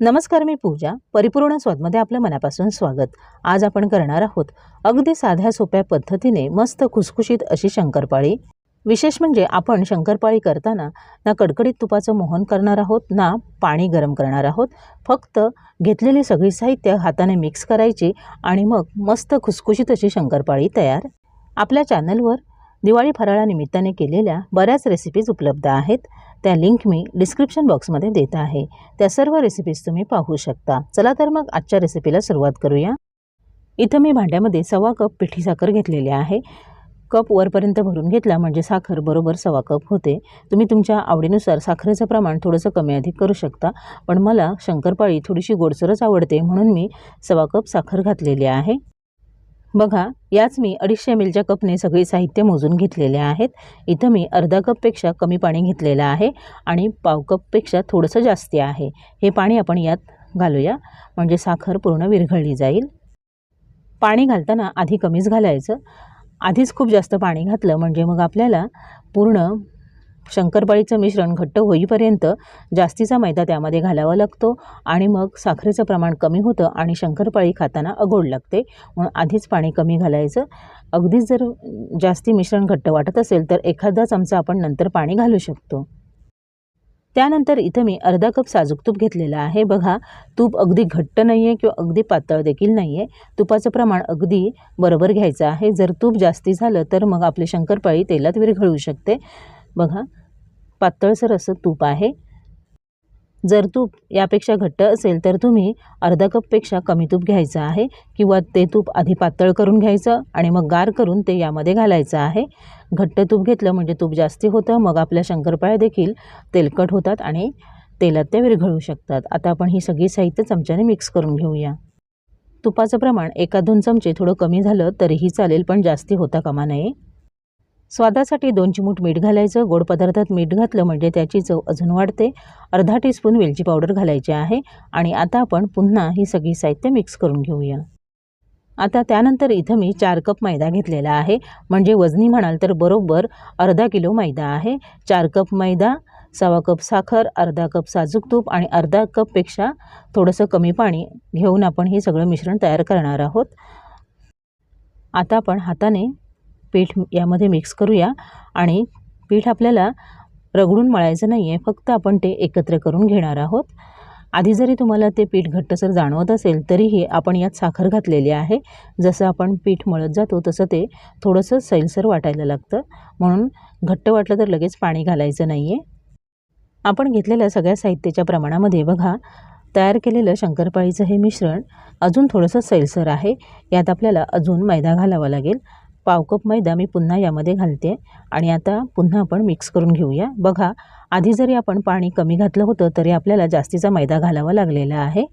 नमस्कार मी पूजा. परिपूर्ण स्वादमध्ये आपलं मनापासून स्वागत. आज आपण करणार आहोत अगदी साध्या सोप्या पद्धतीने मस्त खुसखुशीत अशी शंकरपाळी. विशेष म्हणजे आपण शंकरपाळी करताना ना कडकडीत तुपाचं मोहन करणार आहोत ना पाणी गरम करणार आहोत. फक्त घेतलेली सगळी साहित्य हाताने मिक्स करायची आणि मग मस्त खुसखुशीत अशी शंकरपाळी तयार. आपल्या चॅनलवर दिवाळी फराळानिमित्ताने केलेल्या बऱ्याच रेसिपीज उपलब्ध आहेत. त्या लिंक मी डिस्क्रिप्शन बॉक्समध्ये देत आहे. त्या सर्व रेसिपीज तुम्ही पाहू शकता. चला तर मग आजच्या रेसिपीला सुरुवात करूया. इथं मी भांड्यामध्ये सव्वा कप पिठी साखर घेतलेली आहे. कप वरपर्यंत भरून घेतला म्हणजे साखर बरोबर सव्वा कप होते. तुम्ही तुमच्या आवडीनुसार साखरेचं प्रमाण थोडंसं कमी अधिक करू शकता. पण मला शंकरपाळी थोडीशी गोडसरच आवडते म्हणून मी सव्वा कप साखर घातलेली आहे. बघा याच मी अडीचशे मिलच्या कपने सगळी साहित्य मोजून घेतलेले आहेत. इथं मी अर्धा कपपेक्षा कमी पाणी घेतलेलं आहे आणि पाव कपपेक्षा थोडंसं जास्ती आहे. हे पाणी आपण यात घालूया. म्हणजे साखर पूर्ण विरघळली जाईल. पाणी घालताना आधी कमीच घालायचं. आधीच खूप जास्त पाणी घातलं म्हणजे मग आपल्याला पूर्ण शंकरपाळीचं मिश्रण घट्ट होईपर्यंत जास्तीचा मैदा त्यामध्ये घालावा लागतो आणि मग साखरेचं प्रमाण कमी होतं आणि शंकरपाळी खाताना अगोड लागते. म्हणून आधीच पाणी कमी घालायचं. अगदीच जर जास्ती मिश्रण घट्ट वाटत असेल तर एखादा चमचा आपण नंतर पाणी घालू शकतो. त्यानंतर इथं मी अर्धा कप साजूक तूप घेतलेलं आहे. बघा तूप अगदी घट्ट नाही आहे किंवा अगदी पातळ देखील नाही आहे तुपाचं प्रमाण अगदी बरोबर घ्यायचं आहे. जर तूप जास्ती झालं तर मग आपली शंकरपाळी तेलात विरघळू शकते. बघा पातळसर असं तूप आहे. जर तूप यापेक्षा घट्ट असेल तर तुम्ही अर्धा कपपेक्षा कमी तूप घ्यायचं आहे किंवा ते तूप आधी पातळ करून घ्यायचं आणि मग गार करून ते यामध्ये घालायचं आहे. घट्ट तूप घेतलं म्हणजे तूप जास्ती होतं मग आपल्या शंकरपाळ्या देखील तेलकट होतात आणि तेलात त्या विरघळू शकतात. आता आपण ही सगळी साहित्य चमच्याने मिक्स करून घेऊया. तुपाचं प्रमाण एका दोन चमचे थोडं कमी झालं तरीही चालेल पण जास्ती होता कामा नये. स्वादासाठी दोन चिमूट मीठ घालायचं. गोड पदार्थात मीठ घातलं म्हणजे त्याची चव अजून वाढते. अर्धा टीस्पून वेलची पावडर घालायची आहे आणि आता आपण पुन्हा ही सगळी साहित्य मिक्स करून घेऊया. आता त्यानंतर इथं मी चार कप मैदा घेतलेला आहे. म्हणजे वजनी म्हणाल तर बरोबर अर्धा किलो मैदा आहे. चार कप मैदा सवा कप साखर अर्धा कप साजूक तूप आणि अर्धा कपपेक्षा थोडंसं कमी पाणी घेऊन आपण हे सगळं मिश्रण तयार करणार आहोत. आता आपण हाताने पीठ यामध्ये मिक्स करूया. आणि पीठ आपल्याला रगडून मळायचं नाही आहे फक्त आपण ते एकत्र करून घेणार आहोत. आधी जरी तुम्हाला ते पीठ घट्टसर जाणवत असेल तरीही आपण यात साखर घातलेली आहे. जसं आपण पीठ मळत जातो तसं ते थोडंसं सैलसर वाटायला लागतं. म्हणून घट्ट वाटलं तर लगेच पाणी घालायचं नाही आहे आपण घेतलेल्या सगळ्या साहित्याच्या प्रमाणामध्ये बघा तयार केलेलं शंकरपाळीचं हे मिश्रण अजून थोडंसं सैलसर आहे. यात आपल्याला अजून मैदा घालावा लागेल. पावकप मैदा मी पुन्हा यामध्ये घालते आणि आता पुन्हा आपण मिक्स करून घेऊया. बघा आधी जरी आपण पाणी कमी घातलं होतं तरी आपल्याला जास्तीचा मैदा घालावा लागलेला आहे.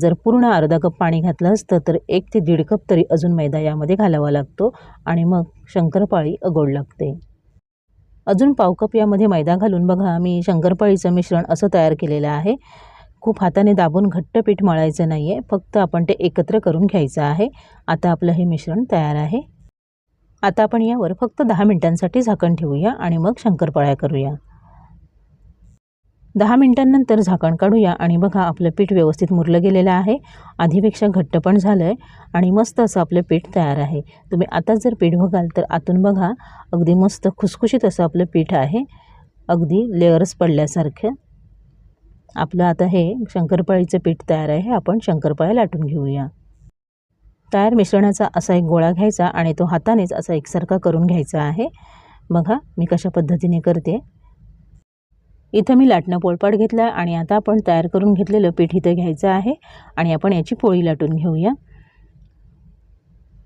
जर पूर्ण अर्धा कप पाणी घातलं असतं तर एक ते दीड कप तरी अजून मैदा यामध्ये घालावा लागतो आणि मग शंकरपाळी अगोड लागते. अजून पाव कप यामध्ये मैदा घालून बघा मी शंकरपाळीचं मिश्रण असं तयार केलेलं आहे. खूप हाताने दाबून घट्ट पीठ मळायचं नाही आहे फक्त आपण ते एकत्र करून घ्यायचं आहे. आता आपलं हे मिश्रण तयार आहे. आता आपण यावर फक्त दहा मिनटांसाठी झाकण ठेवूया आणि मग शंकरपाळ्या करूया. दहा मिनटांनंतर झाकण काढूया आणि बघा आपलं पीठ व्यवस्थित मुरलं गेलेलं आहे. आधीपेक्षा घट्ट पण झालं आहे आणि मस्त असं आपलं पीठ तयार आहे. तुम्ही आताच जर पीठ बघाल तर आतून बघा अगदी मस्त खुसखुशीत असं आपलं पीठ आहे. अगदी लेअर्स पडल्यासारखं. आपलं आता हे शंकरपाळीचं पीठ तयार आहे आपण शंकरपाळ्या लाटून घेऊया. तयार मिश्रणाचा असा एक गोळा घ्यायचा आणि तो हातानेच असा एकसारखा करून घ्यायचा आहे. बघा मी कशा पद्धतीने करते. इथं मी लाटणं पोळपाट घेतला आणि आता आपण तयार करून घेतलेलं पीठ इथं घ्यायचं आहे आणि आपण याची पोळी लाटून घेऊया.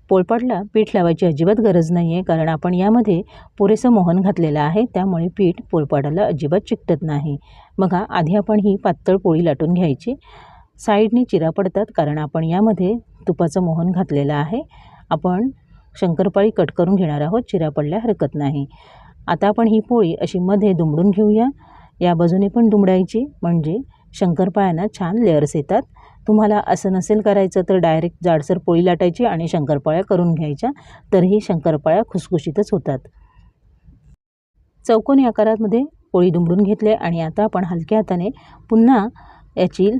पोळपाटला पीठ लावायची अजिबात गरज नाही आहे कारण आपण यामध्ये पुरेसं मोहन घातलेलं आहे त्यामुळे पीठ पोळपाटाला अजिबात चिकटत नाही. बघा आधी आपण ही पातळ पोळी लाटून घ्यायची. साईडने चिरा पडतात कारण आपण यामध्ये तुपाचं मोहन घातलेलं आहे. आपण शंकरपाळी कट करून घेणार आहोत. चिरा पडल्या हरकत नाही. आता आपण ही पोळी अशी मध्ये दुमडून घेऊया. या बाजूने पण दुमडायची. म्हणजे शंकरपाळ्यांना छान लेअर्स येतात. तुम्हाला असं नसेल करायचं तर डायरेक्ट जाडसर पोळी लाटायची आणि शंकरपाळ्या करून घ्यायच्या. तरीही शंकरपाळ्या खुसखुशीतच होतात. चौकोनी आकारामध्ये पोळी दुमडून घेतले आणि आता आपण हलक्या हाताने पुन्हा याची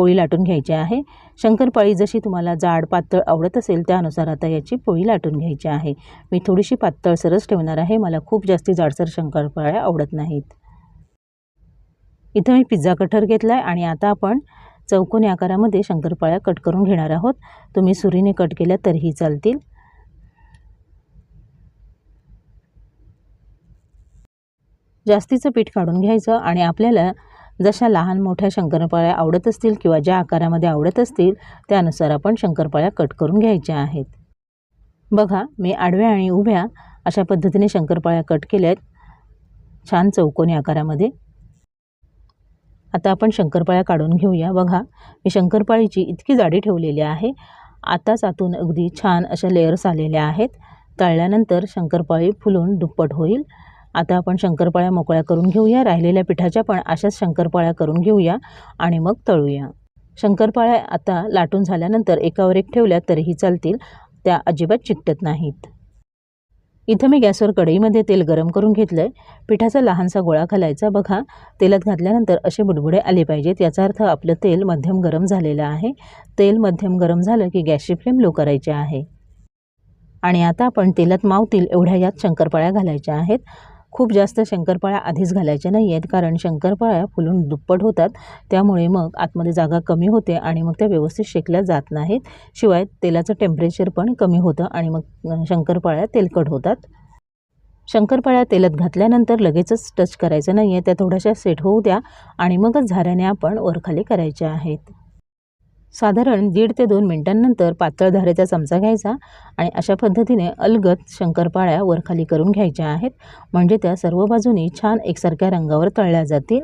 पोळी लाटून घ्यायची आहे. शंकरपाळी जशी तुम्हाला जाड पातळ आवडत असेल त्यानुसार आता याची पोळी लाटून घ्यायची आहे. मी थोडीशी पातळ सरस ठेवणार आहे. मला खूप जास्ती जाडसर शंकरपाळ्या आवडत नाहीत. इथं मी पिझ्झा कटर घेतला आहे आणि आता आपण चौकोनी आकारामध्ये शंकरपाळ्या कट करून घेणार आहोत. तुम्ही सुरीने कट केल्या तरीही चालतील. जास्तीचं पीठ काढून घ्यायचं आणि आपल्याला जशा लहान मोठ्या शंकरपाळ्या आवडत असतील किंवा ज्या आकारामध्ये आवडत असतील त्यानुसार आपण शंकरपाळ्या कट करून घ्यायच्या आहेत. बघा मी आडव्या आणि उभ्या अशा पद्धतीने शंकरपाळ्या कट केल्या आहेत छान चौकोनी आकारामध्ये. आता आपण शंकरपाळ्या काढून घेऊया. बघा मी शंकरपाळीची इतकी जाडी ठेवलेली आहे. आताच आतून अगदी छान अशा लेयर्स आलेल्या आहेत. तळल्यानंतर शंकरपाळी फुलून दुप्पट होईल. आता आपण शंकरपाळ्या मोकळ्या करून घेऊया राहिलेल्या पिठाच्या पण अशाच शंकरपाळ्या करून घेऊया आणि मग तळूया. शंकरपाळ्या आता लाटून झाल्यानंतर एकावर एक ठेवल्या तरीही चालतील त्या अजिबात चिकटत नाहीत. इथं मी गॅसवर कढईमध्ये तेल गरम करून घेतलं आहे पिठाचा लहानसा गोळा घालायचा बघा. तेलात घातल्यानंतर असे बुडबुडे आले पाहिजेत याचा अर्थ आपलं तेल मध्यम गरम झालेलं आहे. तेल मध्यम गरम झालं की गॅसची फ्लेम लो करायची आहे. आणि आता आपण तेलात मावतील एवढ्या यात शंकरपाळ्या घालायच्या आहेत. खूप जास्त शंकरपाळ्या आधीच घालायच्या नाही आहेत कारण शंकरपाळ्या फुलून दुप्पट होतात. त्यामुळे मग आतमध्ये जागा कमी होते आणि मग त्या व्यवस्थित शेकल्या जात नाहीत. शिवाय तेलाचं टेम्परेचर पण कमी होतं आणि मग शंकरपाळ्या तेलकट होतात. शंकरपाळ्या तेलात घातल्यानंतर लगेचच टच करायचं नाही आहे त्या थोड्याशा सेट होऊ द्या आणि मगच झाऱ्याने आपण वरखाली करायच्या आहेत. साधारण दीड ते दोन मिनटांनंतर पातळ धारेचा चमचा घ्यायचा आणि अशा पद्धतीने अलगद शंकरपाळ्या वरखाली करून घ्यायच्या आहेत. म्हणजे त्या सर्व बाजूनी छान एकसारख्या रंगावर तळल्या जातील.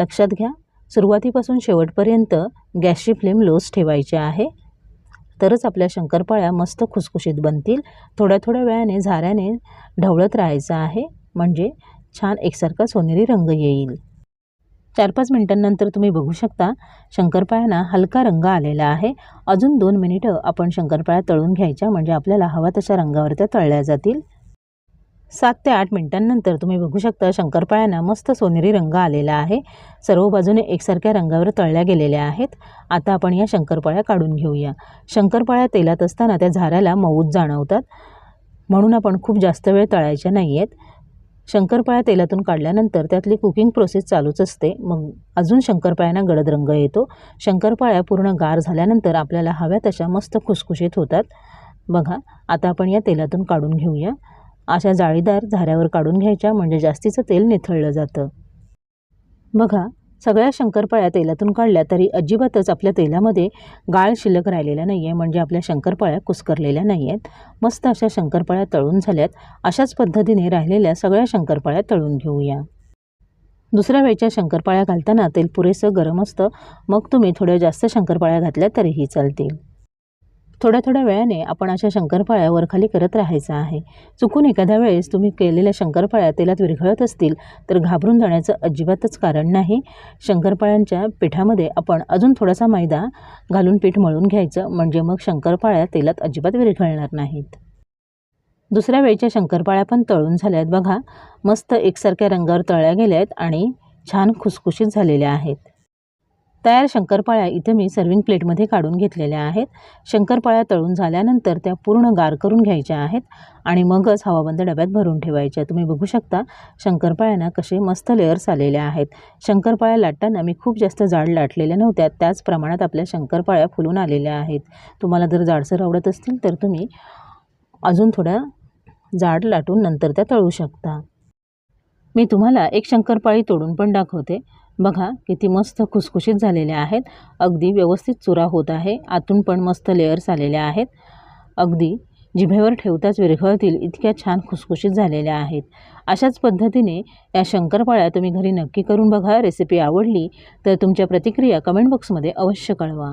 लक्षात घ्या सुरुवातीपासून शेवटपर्यंत गॅसची फ्लेम लोच ठेवायची आहे. तरच आपल्या शंकरपाळ्या मस्त खुसखुशीत बनतील. थोड्या थोड्या वेळाने झाऱ्याने ढवळत राहायचं आहे. म्हणजे छान एकसारखा सोनेरी रंग येईल. चार पाच मिनटांनंतर तुम्ही बघू शकता शंकरपाळ्यांना हलका रंग आलेला आहे. अजून दोन मिनिटं आपण शंकरपाळ्या तळून घ्यायच्या म्हणजे आपल्याला हवा तशा रंगावर त्या तळल्या जातील. सात ते आठ मिनटांनंतर तुम्ही बघू शकता शंकरपाळ्यांना मस्त सोनेरी रंग आलेला आहे. सर्व बाजूने एकसारख्या रंगावर तळल्या गेलेल्या आहेत. आता आपण या शंकरपाळ्या काढून घेऊया. शंकरपाळ्या तेलात असताना त्या झाऱ्याला मऊत जाणवतात. म्हणून आपण खूप जास्त वेळ तळायच्या नाही आहेत शंकरपाळ्या तेलातून काढल्यानंतर त्यातली कुकिंग प्रोसेस चालूच असते. मग अजून शंकरपाळ्यांना गडद रंग येतो. शंकरपाळ्या पूर्ण गार झाल्यानंतर आपल्याला हव्या तशा मस्त खुसखुशीत होतात. बघा आता आपण या तेलातून काढून घेऊया. अशा जाळीदार झाऱ्यावर काढून घ्यायच्या म्हणजे जास्तीचं तेल निथळलं जातं. बघा सगळ्या शंकरपाळ्या तेलातून काढल्या तरी अजिबातच आपल्या तेलामध्ये गाळ शिल्लक राहिलेला नाही आहे म्हणजे आपल्या शंकरपाळ्या कुस्करलेल्या नाही आहेत मस्त अशा शंकरपाळ्या तळून झाल्यात. अशाच पद्धतीने राहिलेल्या सगळ्या शंकरपाळ्या तळून घेऊया. दुसऱ्या वेळच्या शंकरपाळ्या घालताना तेल पुरेसं गरम असतं. मग तुम्ही थोड्या जास्त शंकरपाळ्या घातल्या तरीही चालतील. थोड्या थोड्या वेळाने आपण अशा शंकरपाळ्या वरखाली करत राहायचं आहे. चुकून एखाद्या वेळेस तुम्ही केलेल्या शंकरपाळ्या तेलात विरघळत असतील तर घाबरून जाण्याचं अजिबातच कारण नाही. शंकरपाळ्यांच्या पिठामध्ये आपण अजून थोडासा मैदा घालून पीठ मळून घ्यायचं म्हणजे मग शंकरपाळ्या तेलात अजिबात विरघळणार नाहीत. दुसऱ्या वेळच्या शंकरपाळ्या पण तळून झाल्या आहेत बघा. मस्त एकसारख्या रंगावर तळल्या गेल्या आहेत आणि छान खुसखुशीत झालेल्या आहेत. तयार शंकरपाळ्या इथं मी सर्विंग प्लेटमध्ये काढून घेतलेल्या आहेत. शंकरपाळ्या तळून झाल्यानंतर त्या पूर्ण गार करून घ्यायच्या आहेत आणि मगच हवाबंद डब्यात भरून ठेवायच्या. तुम्ही बघू शकता शंकरपाळ्यांना कसे मस्त लेअर्स आलेल्या आहेत. शंकरपाळ्या लाटताना मी खूप जास्त जाड लाटलेल्या नव्हत्या. त्याच प्रमाणात आपल्या शंकरपाळ्या फुलून आलेल्या आहेत. तुम्हाला जर जाडसर आवडत असतील तर तुम्ही अजून थोड्या जाड लाटून नंतर त्या तळू शकता. मी तुम्हाला एक शंकरपाळी तोडून पण दाखवते. बघा किती मस्त खुसखुशीत झालेल्या आहेत. अगदी व्यवस्थित चुरा होत आहे. आतून पण मस्त लेअर्स आलेल्या आहेत. अगदी जिभेवर ठेवताच विरघळतील इतक्या छान खुसखुशीत झालेल्या आहेत. अशाच पद्धतीने या शंकरपाळ्या तुम्ही घरी नक्की करून बघा. रेसिपी आवडली तर तुमच्या प्रतिक्रिया कमेंट बॉक्समध्ये अवश्य कळवा.